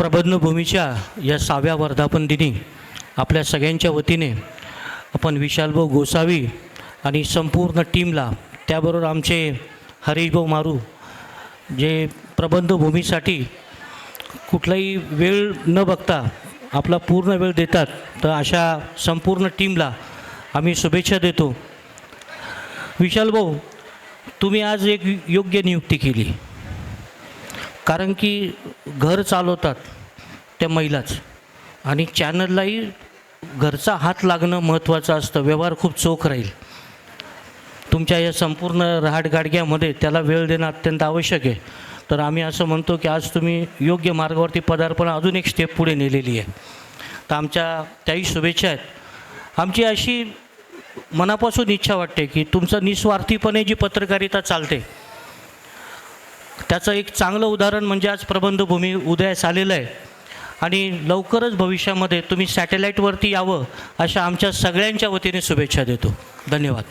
प्रबंधभूमीच्या या सहाव्या वर्धापन दिनी आपल्या सगळ्यांच्या वतीने आपण विशालभाऊ गोसावी आणि संपूर्ण टीमला त्याबरोबर आमचे हरीशभाऊ मारू जे प्रबंधभूमीसाठी कुठलाही वेळ न बघता आपला पूर्ण वेळ देतात तर अशा संपूर्ण टीमला आम्ही शुभेच्छा देतो. विशालभाऊ तुम्ही आज एक योग्य नियुक्ती केली. कारण की घर चालवतात त्या महिलाच. आणि चॅनललाही घरचा हात लागणं महत्त्वाचं असतं. व्यवहार खूप चोख राहील. तुमच्या या संपूर्ण रहाटगाडग्यामध्ये त्याला वेळ देणं अत्यंत आवश्यक आहे. तर आम्ही असं म्हणतो की आज तुम्ही योग्य मार्गावरती पदार्पण अजून एक स्टेप पुढे नेलेली आहे. तर आमच्या त्याही शुभेच्छा आहेत. आमची अशी मनापासून इच्छा वाटते की तुमचं निस्वार्थीपणे जी पत्रकारिता चालते त्याचं एक चांगलं उदाहरण म्हणजे आज प्रबंधभूमी उदयास आलेलं आहे. आणि लवकरच भविष्यामध्ये तुम्ही सॅटेलाईटवरती यावं अशा आमच्या सगळ्यांच्या वतीने शुभेच्छा देतो. धन्यवाद.